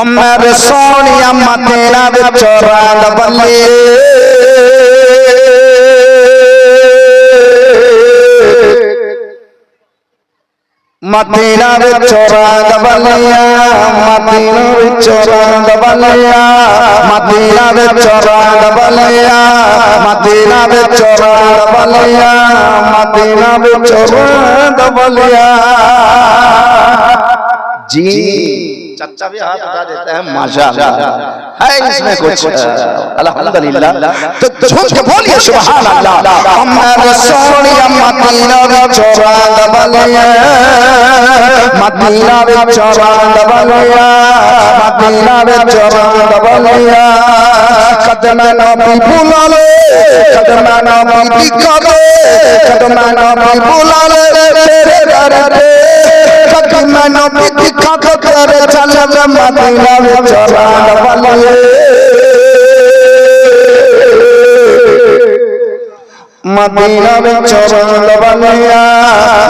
उमर सोनिया तेरा चोरा बल्ले मदीना विच बलिया मदीना विच रंग बलिया मदीना विच रंग बलिया मदीना विच रंग बलिया मदीना विच रंग बलिया जी चाचा भी हाथ उठा देता है माशाअल्लाह है इसमें कुछ अल्हम्दुलिल्लाह तो झूम के बोलिए सुभान अल्लाह अमर सोनिया मदीना विच रंग बलिया ਮੱਲਾ ਵਿੱਚ ਬੰਦਿਆ ਮੱਲਾ ਵਿੱਚ ਬੰਦਿਆ ਕਦਮ ਨਬੀ ਭੁਲਾ ਲੈ ਕਦਮ ਨਬੀ ਦਿਖਾਵੇ ਕਦਮ ਨਬੀ ਭੁਲਾ ਲੈ ਤੇਰੇ ਦਰ ਤੇ ਕਦਮ ਨਬੀ ਦਿਖਾਵੇ ਤੇਰੇ ਚੱਲ ਮੱਲਾ ਵਿੱਚ ਬੰਦਿਆ मदीना में चरण लबलिया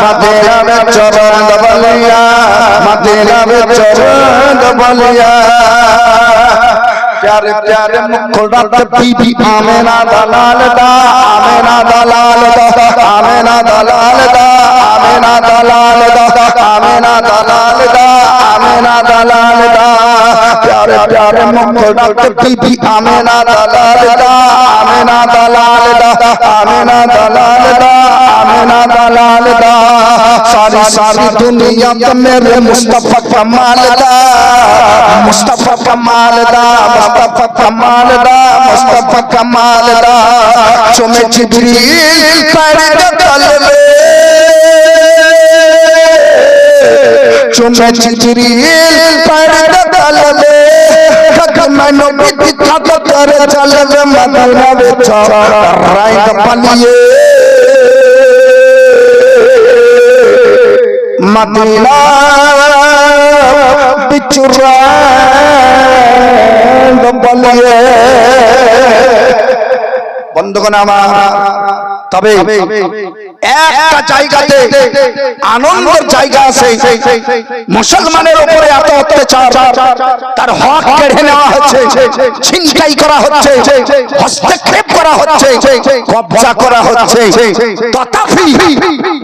मदीना में चरण लबलिया मदीना में चरण लबलिया प्यारे प्यारे मुखड़ा बीबी आमेना दलाल दा आमेना दलाल दा आमेना दलाल پیار ممنا کبھی بھی آمینا دلال دا آمینا دلال دا آمینا دلال دا آمینا دلال دا ساری ساری دنیا تو میرے مصطفیٰ کمال دا مصطفیٰ کمال دا مصطفیٰ کمال دا مصطفیٰ کمال دا چمہ جبریل کر دے قلبے چمہ جبریل پر নবী কি ছাত করে চলে যে মদিনা বেচ? রাইত পালিয়ে। মদিনা বিচুরা পালিয়ে। বন্ধুগণ আমার তবে একটা জায়গাতে আনন্দের জায়গা আছে। মুসলমানের উপরে এত অত্যাচার তার হক কেড়ে নেওয়া হচ্ছে ছিনতাই করা হচ্ছে হস্তক্ষেপ করা হচ্ছে কবজা করা হচ্ছে। তথাপি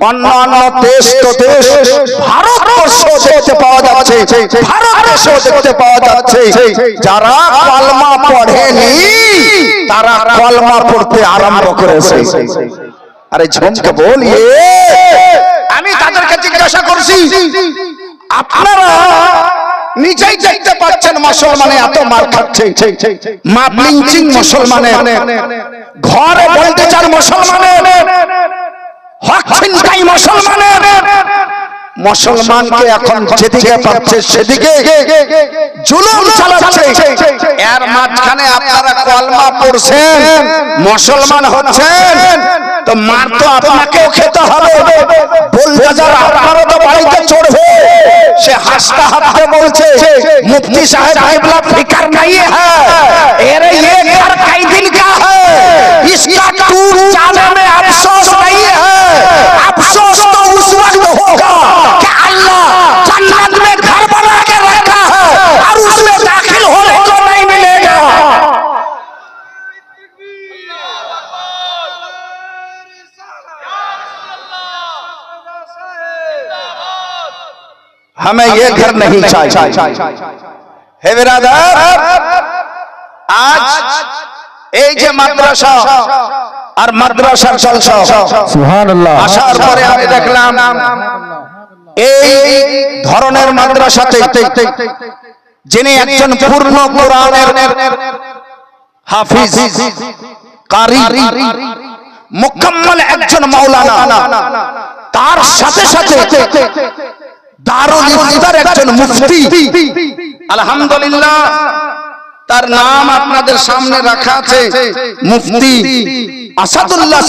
অন্যান্য দেশ তো দেশ ভারতবর্ষ দেখতে পাওয়া যাচ্ছে ভারতবর্ষ দেখতে পাওয়া যাচ্ছে। যারা কলমা তারা কলমা পড়তে আরম্ভ করেছে। আরে ঝুমকে বলিয়ে আমি তাদেরকে জিজ্ঞাসা করছি, আপনারা নিজেই দেখতে পাচ্ছেন মুসলমানে এত মার খাচ্ছে। মাপ লিঞ্চিং মুসলমানে, ঘরে বলতে চান মুসলমানের হক ছিনতাই মুসলমানের মুসলমানকে এখন যেদিকে পাচ্ছে সেদিকে জুলুম চালাচ্ছে এর মাঝখানে আপনারা কলমা পড়ছেন মুসলমান হচ্ছেন তো মার তো আপনাকেও খেতে হবে বুলডোজার আপনারও তো বাড়িতে চড়বে সে হাসতে হাসতে বলছে মুফতি साहब आइबला फिकर नहीं है अरे ये घर कई दिन का है इसका टूट जाने में हमें ये घर नहीं चाहिए হে বিরাদার আজ এই যে মাদ্রাসা আর মাদ্রাসার জলসা সুবহানাল্লাহ আসার পরে আমি দেখলাম এই ধরনের মাদ্রাসাতে যিনি একজন পূর্ণ কোরআনের হাফিজ কারি মুকাম্মাল একজন মাওলানা তার সাথে সাথে আলহামদুলিল্লাহ, তার নাম আপনাদের সামনে রাখা আছে মুফতি আসাদুল্লাহ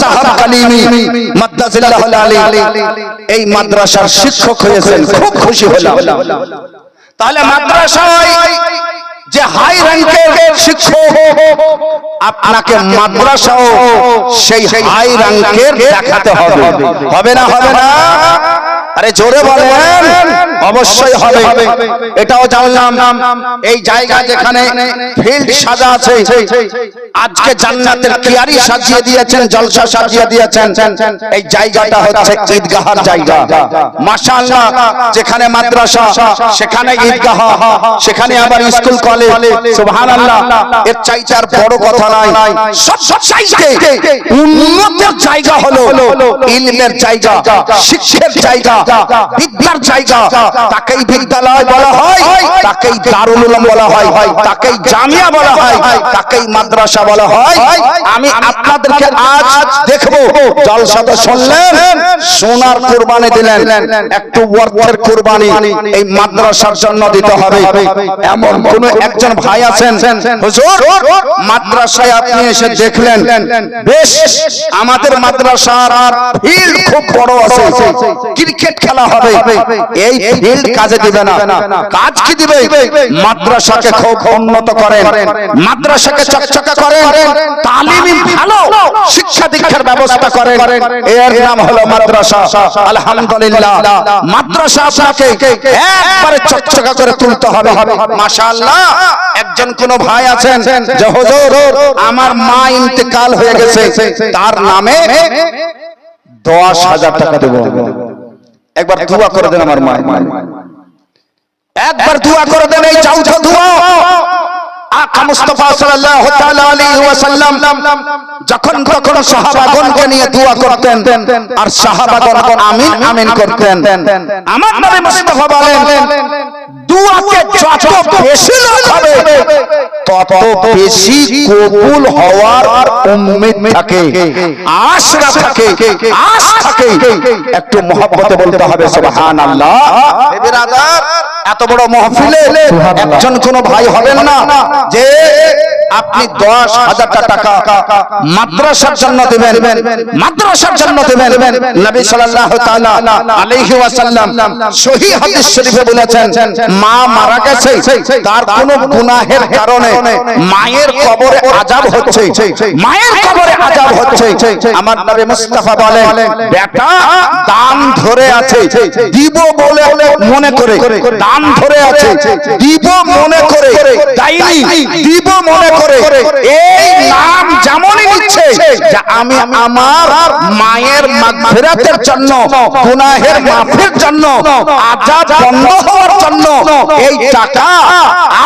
এই মাদ্রাসার শিক্ষক হয়েছেন, খুব খুশি হলাম। তাহলে মাদ্রাসায় যে হাই র্যাঙ্কের শিক্ষক, আপনাকে মাদ্রাসাও সেই হাই র্যাঙ্কের দেখাতে হবে না হবে না? আরে জোরে বলেন। অবশ্যই হবে। এটাও জানলাম। এই জায়গা যেখানে ফিল্ড সাজা আছে। আজকে জান্নাতের কিয়ারি সাজিয়ে দিয়েছেন জলসা সাজিয়ে দিয়েছেন। এই জায়গাটা হচ্ছে ঈদগাহার জায়গা। মাশাআল্লাহ যেখানে মাদ্রাসা সেখানে ঈদগাহ সেখানে আবার স্কুল কলেজ। সুবহানাল্লাহ এর চাইতে আর বড় কথা নাই। সব সব চাইতে উন্নতের জায়গা হলো ইলমের জায়গা শিক্ষার জায়গা বিদ্যার জায়গা। তাকেই বিদ্যালয় বলা হয়। তাকেই দারুল উলুম বলা হয় তাকেই জামিয়া বলা হয় তাকেই মাদ্রাসা বলা হয় আমি আপনাদেরকে আজ দেখব। জলসা তো শুনলেন সোনার কুরবানি দিলেন। একটু অর্থের কুরবানি এই মাদ্রাসার জন্য দিতে হবে। এমন কোন একজন ভাই আছেন? হুজুর মাদ্রাসায় আপনি এসে দেখলেন বেশ আমাদের মাদ্রাসার ফিল্ড খুব বড় আছে। ক্রিকেট খেলা হবে। এই ফিল্ড কাজে দিবে না। কাজ কি দিবে? মাদ্রাসাকে খুব উন্নত করেন। মাদ্রাসাকে চকচকা করেন। তালিমি ভালো শিক্ষা দীক্ষার ব্যবস্থা করেন। এর নাম হলো মাদ্রাসা। আলহামদুলিল্লাহ। মাদ্রাসা আপনাকে একবারে চকচকা করে তুলতে হবে। মাশাআল্লাহ একজন কোন ভাই আছেন যে হুজুর আমার মা ইন্তেকাল হয়ে গেছে তার নামে দশ হাজার টাকা দেবো। একবার দোয়া করে দেন আমার মা একবার দোয়া করে দেন এই চৌথা দোয়া। আকা মুস্তাফা সাল্লাল্লাহু তাআলা আলাইহি ওয়াসাল্লাম যখন তখন সাহাবাগণকে নিয়ে দোয়া করতেন, আর সাহাবাগণ আমিন আমিন করতেন। আমার নবী মুস্তাফা বলেন দুয়াকে যত বেশি লোক হবে তত বেশি কবুল হওয়ার উম্মিদ থাকে। আশা থাকে আশ থাকে। একটু মহব্বতে বলতে হবে সুবহানাল্লাহ। বিরাদার এত বড় মহফিলে একজন কোন ভাই হবেন না যে আপনি দশ হাজার টাকা মাদ্রাসার জন্য দেবেন। মাদ্রাসার জন্য দেবেন। নবী সাল্লাল্লাহু তাআলা আলাইহি ওয়াসাল্লাম সহিহ হাদিস শরীফে বলেছেন মা মারা গেছে তার কোনো গুনাহের কারণে মায়ের কবরে আযাব হচ্ছে মায়ের কবরে আযাব হচ্ছে। আমার নবী মুস্তাফা বলেন বেটা দান ধরে আছে দিব বলে মনে করে দান ধরে আছে দিব মনে করে তাইনি দিব মনে করে এই নাম যেমনই নিচ্ছে যে আমি আমার মায়ের মাগফিরাতের জন্য গুনাহের মাফির জন্য আযাব বন্ধ হওয়ার জন্য এই টাকা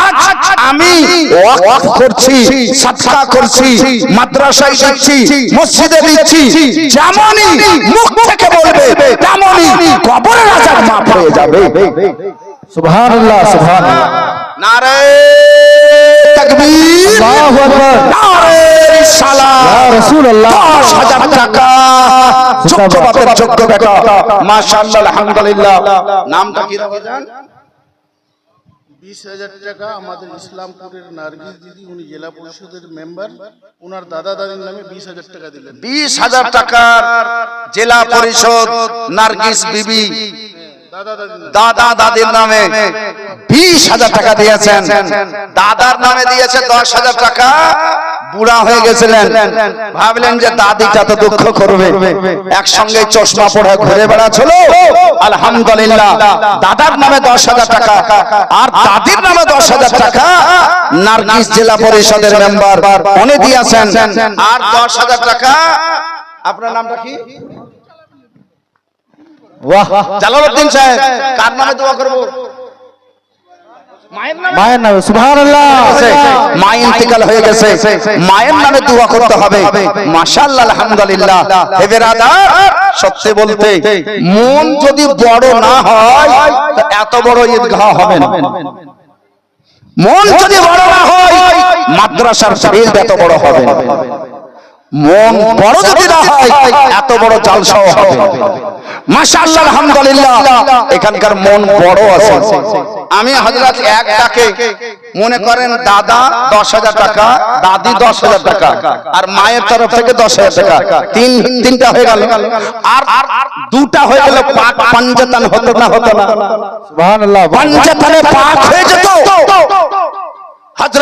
আজ আমি ওয়াকফ করছি সাদকা করছি মাদ্রাসায় দিচ্ছি মসজিদে দিচ্ছি যেমনই মুখ থেকে বলবে তেমনই কবরের আযাব মাফ হয়ে যাবে। সুবহানাল্লাহ সুবহানাল্লাহ। নারে হাজার যোগ্য বাপের যোগ্য বেটা। মাশাআল্লাহ আলহামদুলিল্লাহ। নামটা কি রাখা যান বিশ হাজার টাকা আমাদের ইসলামপুরের নার্গিস দিদি উনি জেলা পরিষদের মেম্বার। ওনার দাদা দাদির নামে বিশ হাজার টাকা দিলেন। বিশ হাজার টাকার জেলা পরিষদ নার্গিস বিবি। দাদা দাদির দাদা দাদির নামে বিশ হাজার টাকা দিয়েছেন। দাদার নামে দিয়েছে দশ হাজার টাকা। বুড়া হয়ে গেছিলেন। ভাবলেন যে দাদিটা তো দুঃখ করবে। একসঙ্গে চশমা পরে ঘুরে বেড়াচ্ছিল। আলহামদুলিল্লাহ দাদার নামে দশ হাজার টাকা। আর দাদির নামে দশ হাজার টাকা। নার্গিস জেলা পরিষদের মেম্বার উনি দিয়েছেন আর দশ হাজার টাকা আপনার নামটা কি? বাহ। জালালউদ্দিন সাহেব কার নামে দোয়া করব? মায়ের নামে মায়ের সুবহানাল্লাহ। মা ইন্তেকাল হয়ে গেছে মায়ের নামে দোয়া করতে হবে। মাশাআল্লাহ আলহামদুলিল্লাহ। হে বেরাদার সত্যি বলতে মন যদি বড় না হয় তো এত বড় ঈদগাহ হবে না। মন যদি বড় না হয় মাদ্রাসার ফিল্ড এত বড় হবে না। মন বড় যদি না হয় এত বড় জালসাও হবে। মাশাআল্লাহ আলহামদুলিল্লাহ এখানকার মন বড় আছে। আমি হযরত এক ডাকে মনে করেন দাদা দশ হাজার টাকা দাদি দশ হাজার টাকা আর মায়ের তরফ থেকে দশ হাজার টাকা। তিন তিনটা হয়ে গেল। আর আর দুটা হয়ে গেল পাক পাঞ্জাতান হতো না হতো না। সুবহানাল্লাহ পাঞ্জাতানে পাক হয়ে যেত।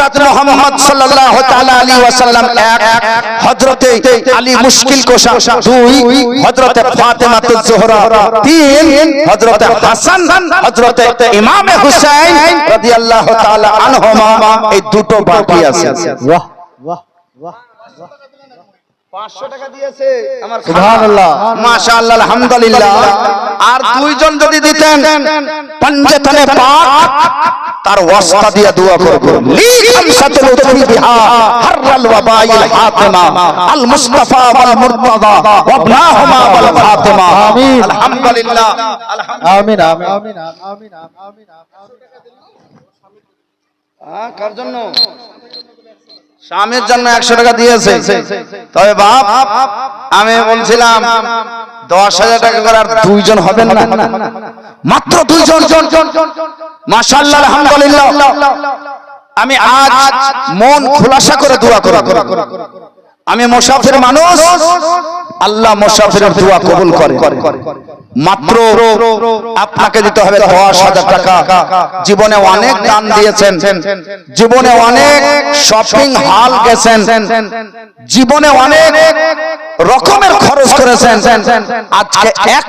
হযরত মোহাম্মদ সাল্লাল্লাহু তাআলা আলাইহি ওয়াসাল্লাম এক, হযরতে আলী মুশকিল কোশা দুই, হযরতে ফাতেমা জোহরা, তিন, হযরতে হাসান, হযরতে ইমাম হুসাইন রাদিয়াল্লাহু তাআলা আনহুমা, এই দুটো বাকি আছে। বাহ বাহ বাহ 500 টাকা দিয়েছে আমার সুবহানাল্লাহ মাশাআল্লাহ আলহামদুলিল্লাহ আর দুইজন যদি দিতেন পঞ্জতনে পাক তার ওয়াস্তা দিয়ে দোয়া করব। লি খামসাতুল উতরি বিহা হাররাল ওয়াবাইল হাতিমা আল মুস্তাফা ওয়াল মুরতাদা ওয়াবনাহুমা ওয়াল ফাতিমা। আমিন। আলহামদুলিল্লাহ। আমিন। আমিন আমিন আমিন আমিন। কার জন্য? স্বামীর জন্য একশো টাকা দিয়েছে। তবে বাপ, আমি বলছিলাম, দশ হাজার টাকা করে আর দুইজন হবেন না। মাত্র দুইজন। আমি আজ মন খোলাসা করে দোয়া করে আমি মুসাফির মানুষ। আল্লাহ মোসাফিরের দোয়া কবুল করে মাত্র আপনাকে দিতে হবে দশ হাজার টাকা। জীবনে অনেক দান দিয়েছেন। জীবনে অনেক শপিং হল গেছেন। জীবনে অনেক রকমের খরচ করেছেন। আজকে এক